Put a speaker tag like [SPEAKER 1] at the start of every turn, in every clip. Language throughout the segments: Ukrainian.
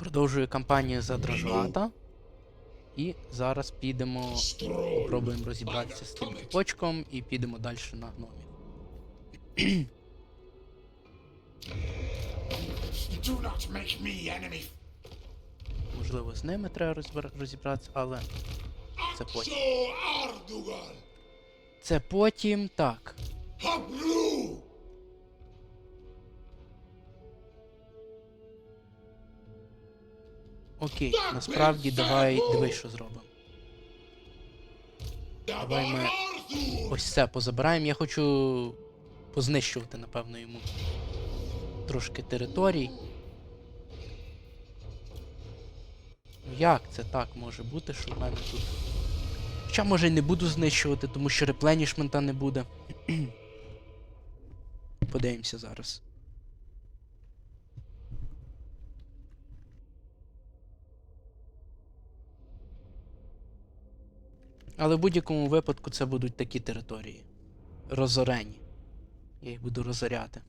[SPEAKER 1] Продовжую кампанію за Дражлата. І зараз підемо, попробуємо розібратися з тим почком і підемо далі на
[SPEAKER 2] enemy.
[SPEAKER 1] Можливо, з ними треба розібратися, але це потім. Це потім так. Окей, насправді давай дивись, що зробимо. Давай ми ось це позабираємо. Я хочу познищувати, напевно, йому трошки територій. Ну як це так може бути, що в мене тут. Хоча може й не буду знищувати, тому що репленішмента не буде. Подивимося зараз. Але в будь-якому випадку це будуть такі території. Розорені. Я їх буду розоряти.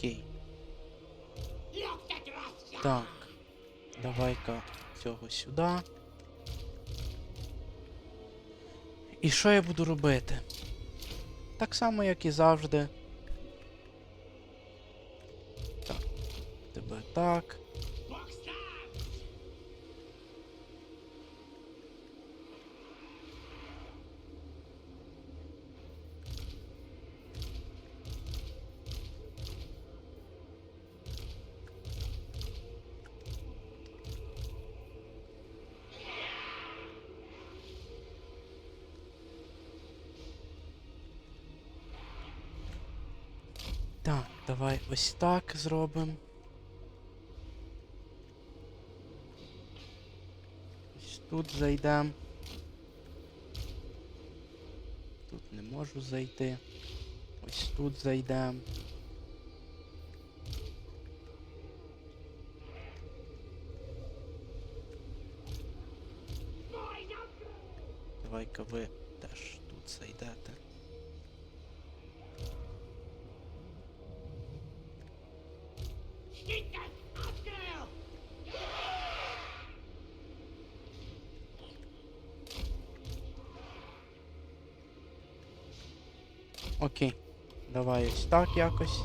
[SPEAKER 1] Окей. Так. Давай-ка цього сюди. І що я буду робити? Так само, як і завжди. Так. Тебе так. Давай ось так зробимо. Ось тут зайдемо. Тут не можу зайти. Ось тут зайдемо. Давай-ка ви теж тут зайдете. Окей. Давай ось так якось.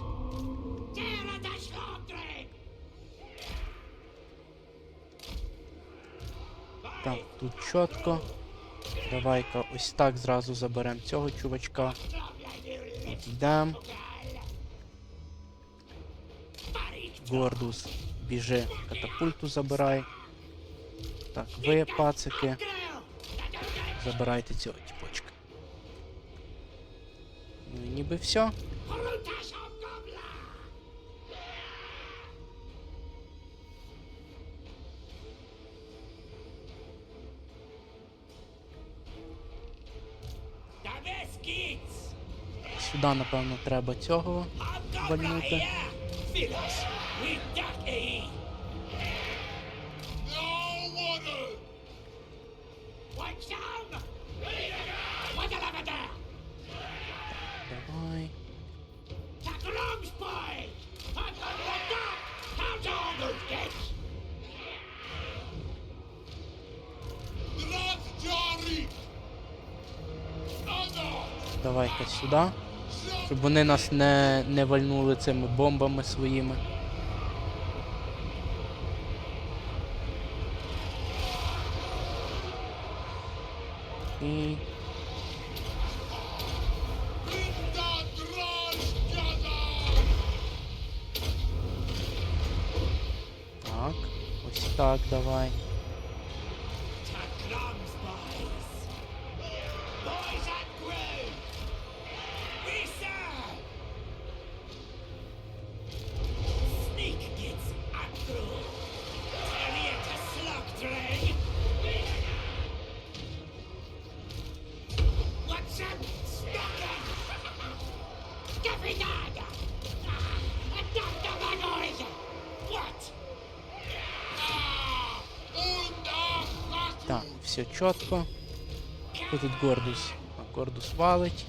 [SPEAKER 1] Так, тут чітко. Давай-ка ось так зразу заберемо цього чувачка. Йдемо. Гордус, біжи, катапульту забирай. Так, ви, пацики, забирайте цього. Ну ніби все. Сюди, напевно, треба цього вальнути. Сюди. Щоб вони нас не, не вальнули цими бомбами своїми. І так. Ось так, давай. Чітко. Хто тут Гордус? Гордус валить.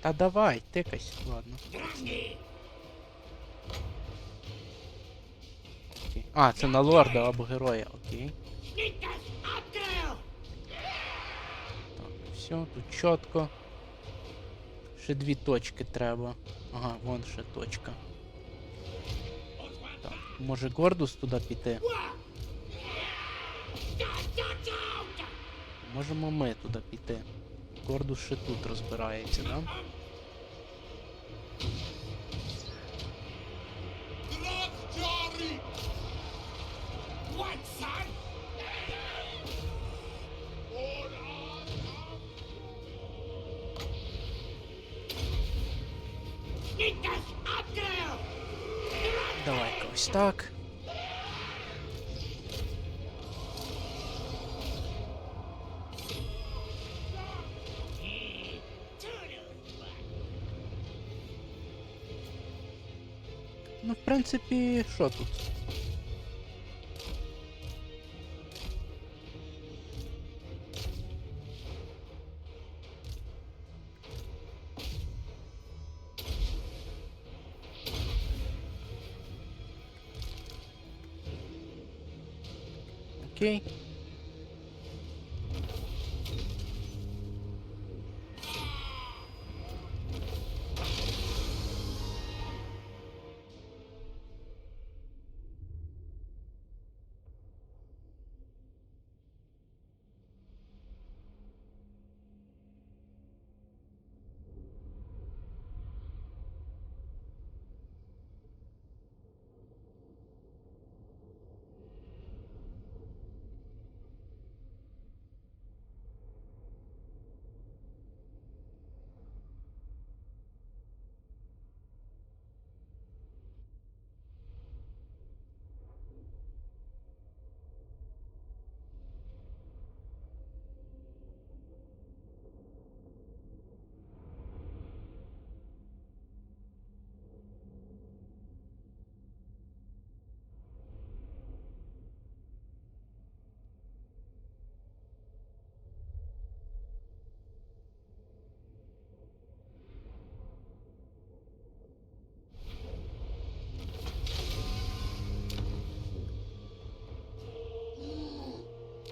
[SPEAKER 1] Та давай, тикайся, ладно. Окей. А, це на лорда або героя, окей. Так, все, тут чітко. Ще дві точки треба. Ага, вон ще точка. Так, може Гордус туди піти? Можемо ми туди піти. Гордус ще тут розбирається, да? Ось так. Ну, в принципі, що тут? Окей.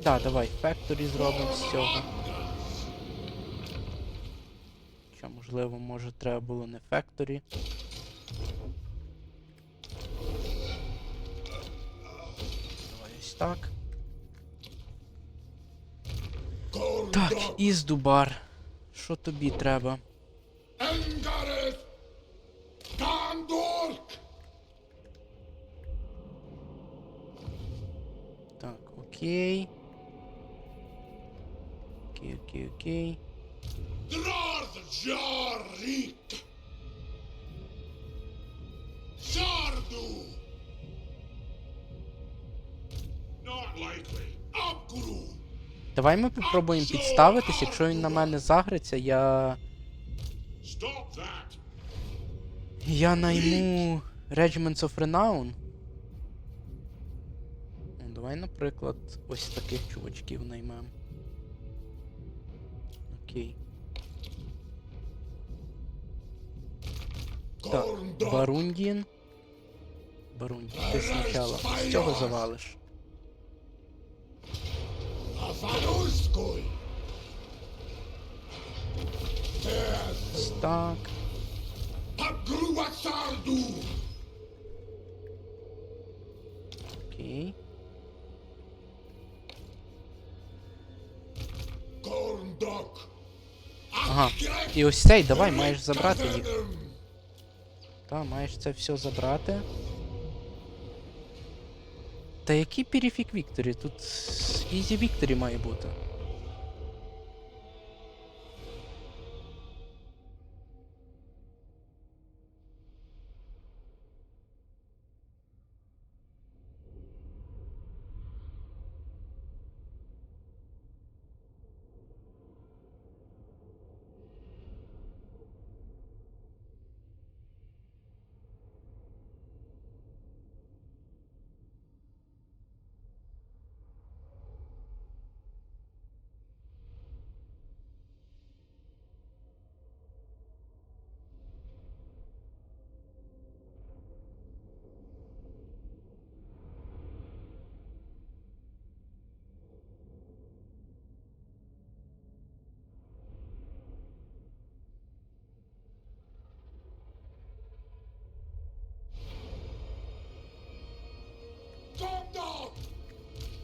[SPEAKER 1] Да, давай, Factory зробимо з цього. Що, можливо, може треба було не Factory. Давай ось так. Так, Іздубар. Що тобі треба? Так, окей. Окей,
[SPEAKER 2] likely. Upgru!
[SPEAKER 1] Давай ми попробуємо підставитись, якщо він на мене загриться, я. Я найму Regiments of Renown. давай, наприклад, ось таких чувачків наймем. Окей. Так, Барундін. Барундін, ти спочатку з цього завалиш.
[SPEAKER 2] Афануськуй!
[SPEAKER 1] Ось так.
[SPEAKER 2] Пагруасарду!
[SPEAKER 1] Окей.
[SPEAKER 2] Корндок!
[SPEAKER 1] Ага. І ось цей, давай, маєш забрати їх. Та, маєш це все забрати. Та який перефік Вікторі? Тут Ізі Вікторі має бути.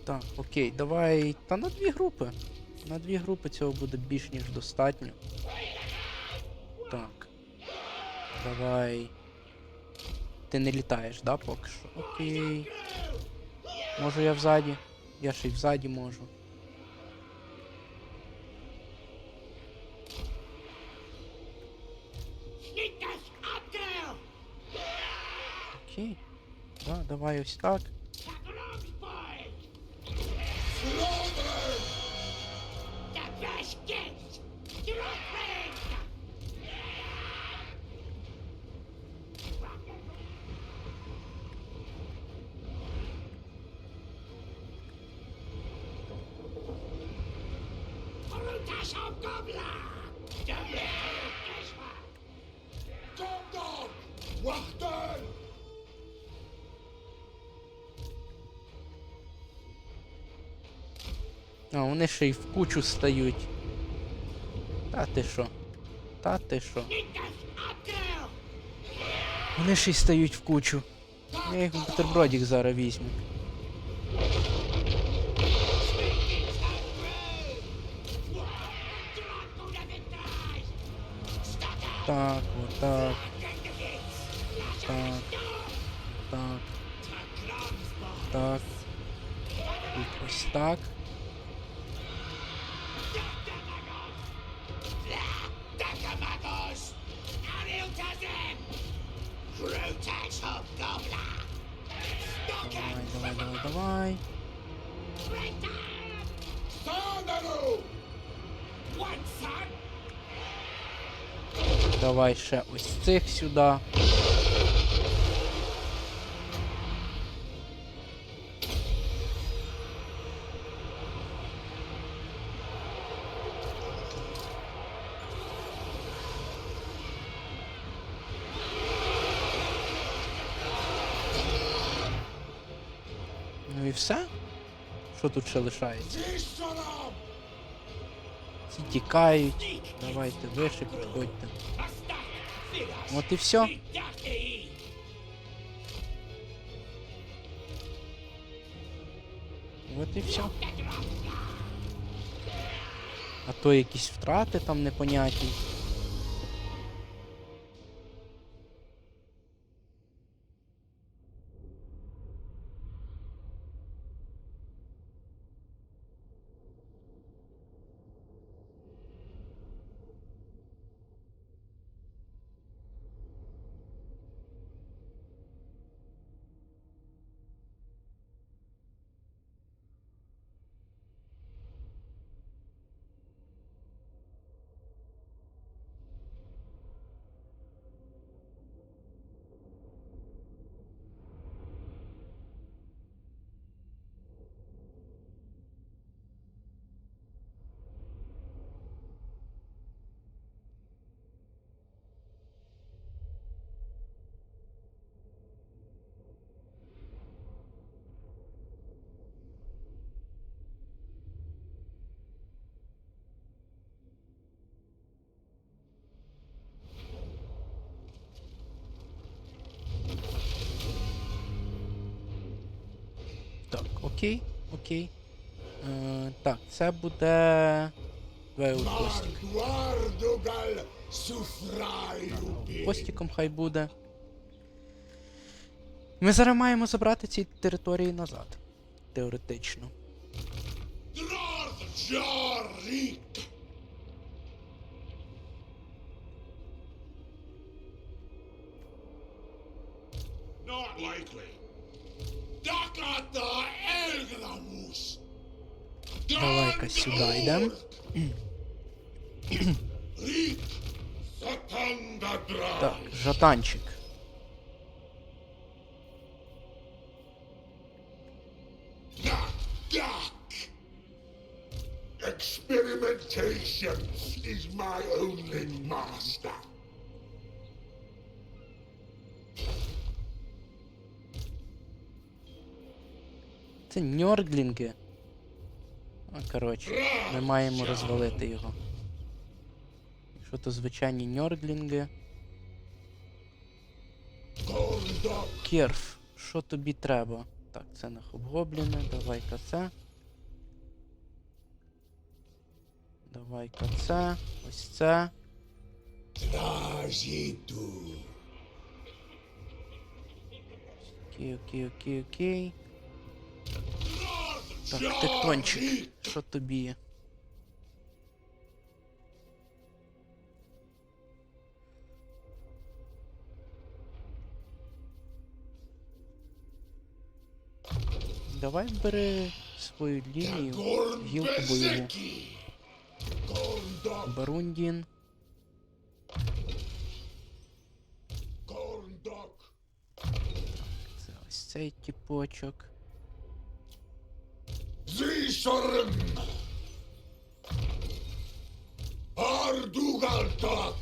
[SPEAKER 1] Так, окей, давай. Та на дві групи. На дві групи цього буде більш ніж достатньо. Так. Давай. Ти не літаєш, да, поки що? Окей. Можу я взаді? Я ще й взаді можу. Окей. Да, давай ось так.
[SPEAKER 2] Of Gobla! Blickgeschmack! Gomdok! Wachten!
[SPEAKER 1] А, вони ще й в кучу стають. Та ти що? Та ти що? Вони ще й стають в кучу. Я їх в бутербродик зараз візьму. Так, отак. Так. Так. Так. І ось так.
[SPEAKER 2] Dakamagos! Ariltazem! Brutus of Gobla!
[SPEAKER 1] Давай, давай, давай, давай.
[SPEAKER 2] Sandalo! One son!
[SPEAKER 1] Давай ще ось цих сюди. Ну і все? Що тут ще лишається? Ці тікають. Давайте вище підходьте. От і все. От і все. А то якісь втрати там непонятні. Окей, окей. Е, так, це буде. Вейлпостік.
[SPEAKER 2] Guardugal
[SPEAKER 1] хай буде. Ми зараз маємо забрати ці території назад. Теоретично.
[SPEAKER 2] Not likely. Dakata
[SPEAKER 1] Давай-ка сюда
[SPEAKER 2] Сатандадрай
[SPEAKER 1] Так, жатанчик.
[SPEAKER 2] Experimentation is my only master.
[SPEAKER 1] Це ньорглінги. Коротше, ми маємо розвалити його. Якщо то звичайні ньорглінги.
[SPEAKER 2] Gondok
[SPEAKER 1] Керф, що тобі треба? Так, це на хобгобліни, давай-ка це. Давай-ка це. Ось це. Окей, окей, окей, окей. Так, тектончик. Що тобі? Давай бери свою лінію, гілку бойову. Барундін. Це ось цей тіпочок.
[SPEAKER 2] Zisorm Ardugaltak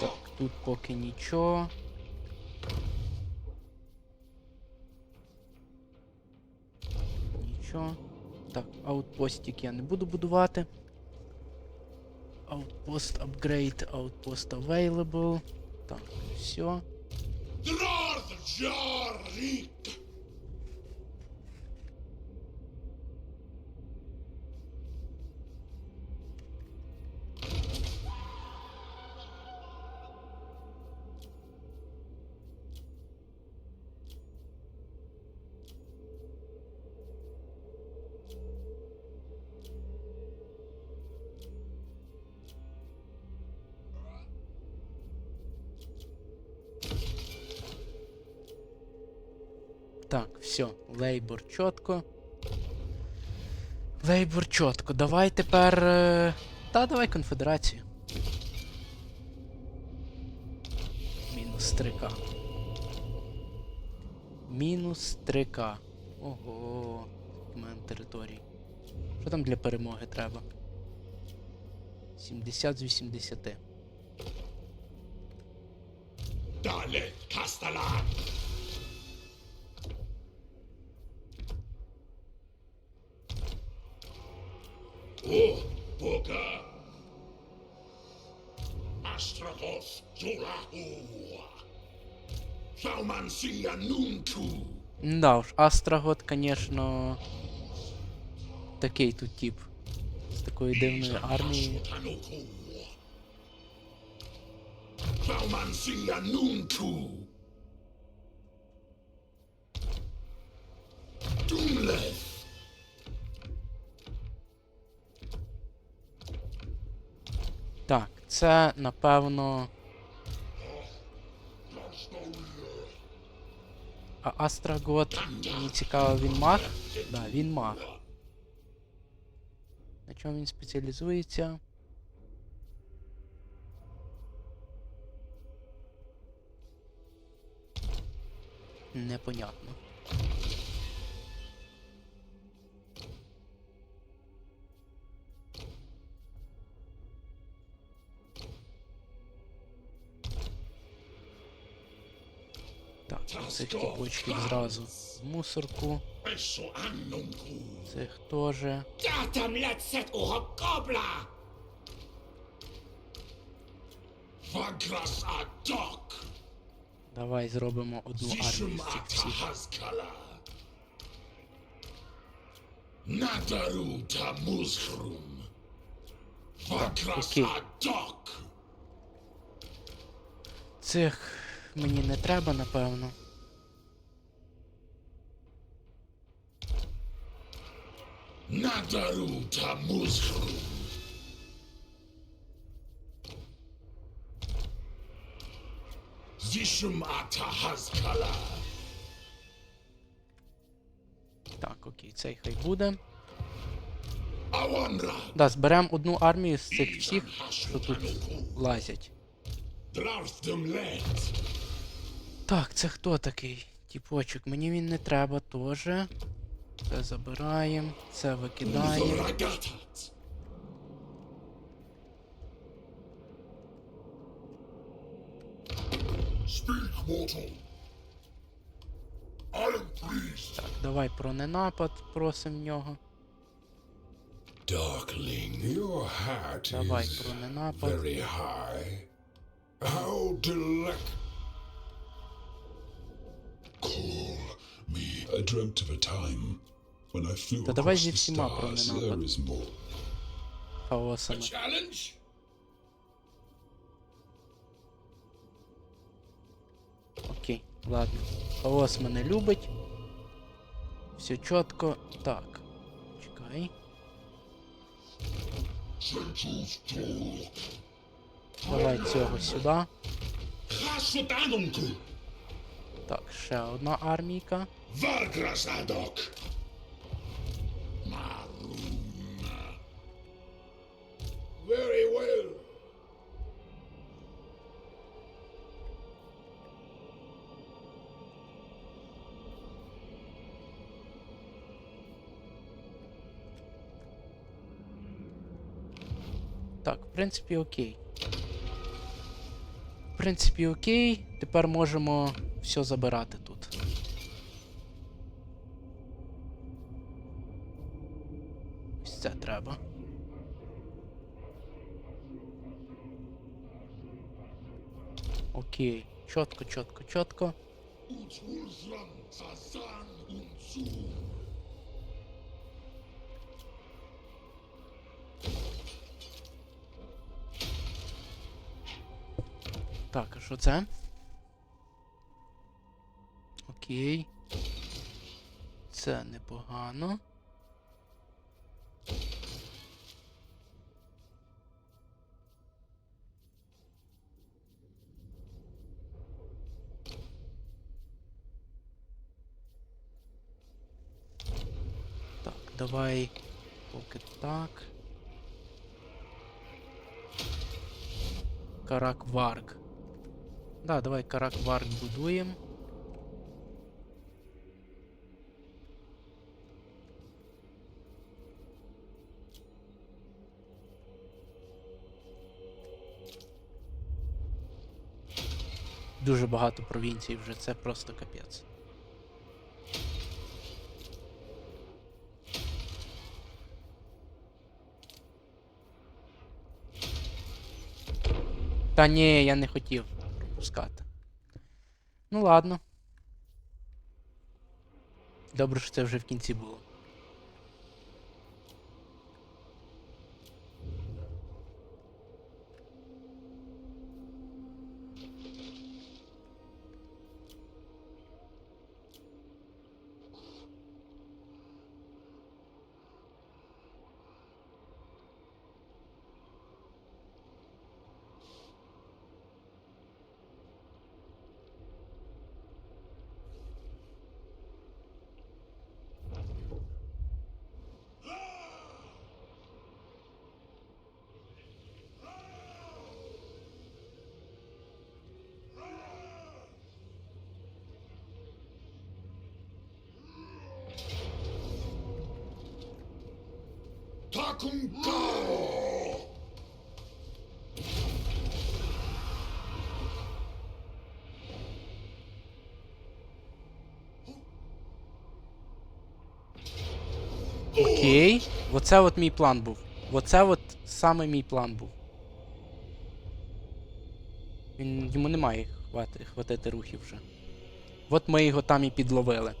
[SPEAKER 1] Так, тут поки нічого. Нічого. Так, аутпостик я не буду будувати. Outpost upgrade, outpost available. Так, все. Jarrik. Лейбор чітко. Лейбор чітко. Давай тепер. е, Та давай конфедерацію. Мінус 3К. Мінус 3К. Ого. У мене територій. Що там для перемоги треба? 70 з 80.
[SPEAKER 2] Dale Castellan О, Бога! Astrahoth Турахуа! Саумансия Нунту!
[SPEAKER 1] Да уж, Астрагот, конечно, такий тут тип. З такої дивної
[SPEAKER 2] армії. Саумансія Нунту! Думлев!
[SPEAKER 1] Так, це напевно. А Астрагот, мені цікаво, він маг? Да, він маг. На чому він спеціалізується? Непонятно. Цих тіпочків зразу в мусорку.
[SPEAKER 2] Annunku
[SPEAKER 1] Цих теж. Давай зробимо одну армію з цих всіх.
[SPEAKER 2] Nataru tamuzhrum. Vakras
[SPEAKER 1] окей. Цих мені не треба, напевно.
[SPEAKER 2] Nataru tamuzhrum. Zishum ata.
[SPEAKER 1] Так, окей, цей хай буде. Да, зберемо одну армію з цих всіх, що тут лазять. Так, це хто такий? Тіпочок, мені він не треба теж. Це забираємо, це викидаємо. Так, давай про ненапад просимо нього.
[SPEAKER 2] Darkling, your hat
[SPEAKER 1] Давай
[SPEAKER 2] is
[SPEAKER 1] про ненапад.
[SPEAKER 2] very high. How delect. Call me. I dreamt of a time
[SPEAKER 1] Та давай зі всіма про.
[SPEAKER 2] There.
[SPEAKER 1] Хаосами. Окей, ладно. Хаос мене любить. Все чітко. Так. Чекай. Давай цього сюди. Так, ще одна армійка.
[SPEAKER 2] Vargrasadok. Very well.
[SPEAKER 1] Так, в принципі, окей. В принципі, окей. Тепер можемо все забирати Окей. Чітко, чітко, чітко. Так, а що це? Окей. Це непогано. Давай поки так. Карак Варк. Да, давай Карак Варк будуємо. Дуже багато провінцій вже, це просто капець. Та ні, я не хотів пропускати. Ну ладно. Добре, що це вже в кінці було.
[SPEAKER 2] Gao.
[SPEAKER 1] Окей. Оце от мій план був. Оце от саме мій план був. Він йому немає хвати, хватити рухів вже. От ми його там і підловили.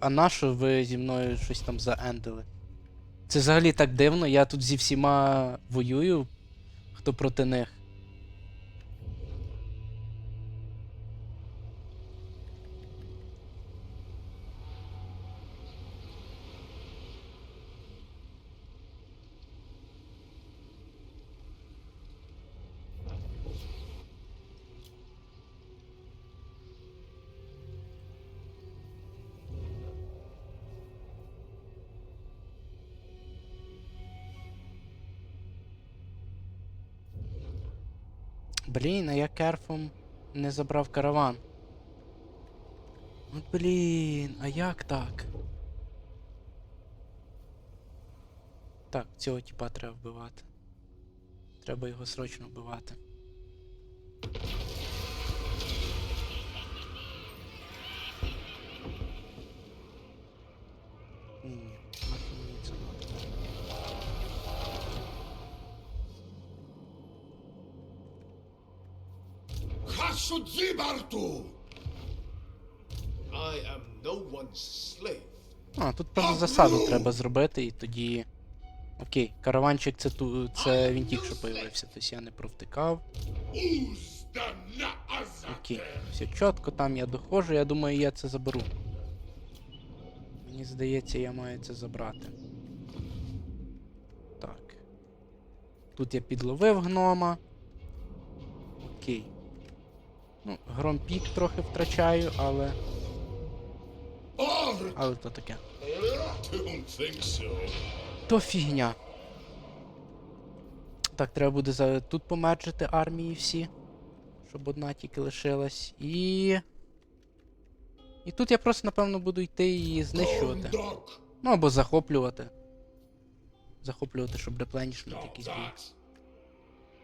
[SPEAKER 1] А нащо ви зі мною щось там заендили? Це взагалі так дивно, я тут зі всіма воюю, хто проти них. Блін, а я керфом не забрав караван. От блін, а як так? Так, цього типа треба вбивати. Треба його срочно вбивати. Засаду треба зробити і тоді. Окей, караванчик це ту. це він тільки що появився, тобто я не провтикав. Окей, все чітко, там я доходжу, я думаю, я це заберу. Мені здається, я маю це забрати. Так. Тут я підловив гнома. Окей. Ну, громпік трохи втрачаю, але. Але то таке. То фігня. Так, треба буде за... тут померджити армії всі. Щоб одна тільки лишилась. І. І тут я просто, напевно, буду йти і знищувати. Ну або захоплювати. Захоплювати, щоб репленішмент якийсь.
[SPEAKER 2] That.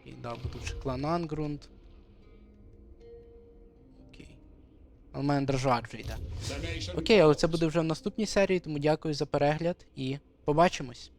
[SPEAKER 1] І да, бо тут ще клан Ангрунд. Але мене держак вже йде. Окей, але це буде вже в наступній серії, тому дякую за перегляд і побачимось.